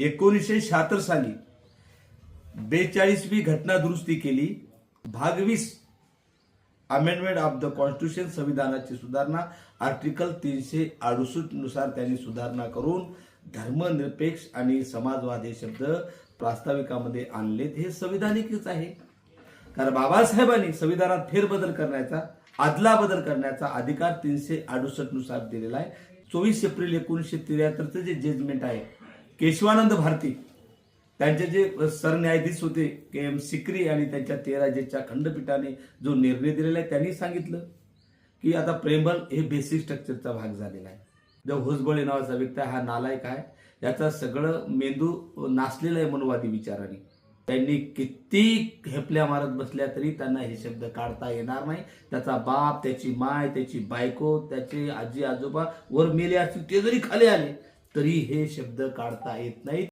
एकोणीसशे शहात्तर साली बेचाळीसवी घटना दुरुस्ती केली. भागवीस अमेंडमेंट ऑफ द कॉन्स्टिट्यूशन संविधानाची सुधारणा. आर्टिकल तीनशे अडुसष्टनुसार त्यांनी सुधारणा करून धर्मनिरपेक्ष आणि समाजवाद हे शब्द प्रास्ताविकामध्ये आणलेत. हे संविधानिकच आहे. कारण बाबासाहेबांनी संविधानात फेरबदल करण्याचा आदला बदल करण्याचा अधिकार तीनशे अडुसष्टनुसार दिलेला आहे. चोवीस एप्रिल एकोणीसशे त्र्याहत्तरचं जे जजमेंट आहे केशवानंद भारती त्यांचे जे सरन्यायाधीश होते के एम सिक्री आणि त्यांच्या तेरा जजच्या खंडपीठाने जो निर्णय दिलेला आहे त्यांनी सांगितलं की आता प्रेमबल हे बेसिक स्ट्रक्चरचा भाग झालेला आहे. जो हुसबळे नावाचा व्यक्ती हा नालायक आहे. याचा सगळं मेंदू नाचलेला आहे मनवादी विचाराने. त्यांनी किती हेपल्या मारत बसल्या तरी त्यांना हे शब्द काढता येणार नाही. त्याचा बाप त्याची माय त्याची बायको त्याचे आजी आजोबा वर मेले असतील ते जरी खाली आले तरी हे शब्द काढता येत नाहीत.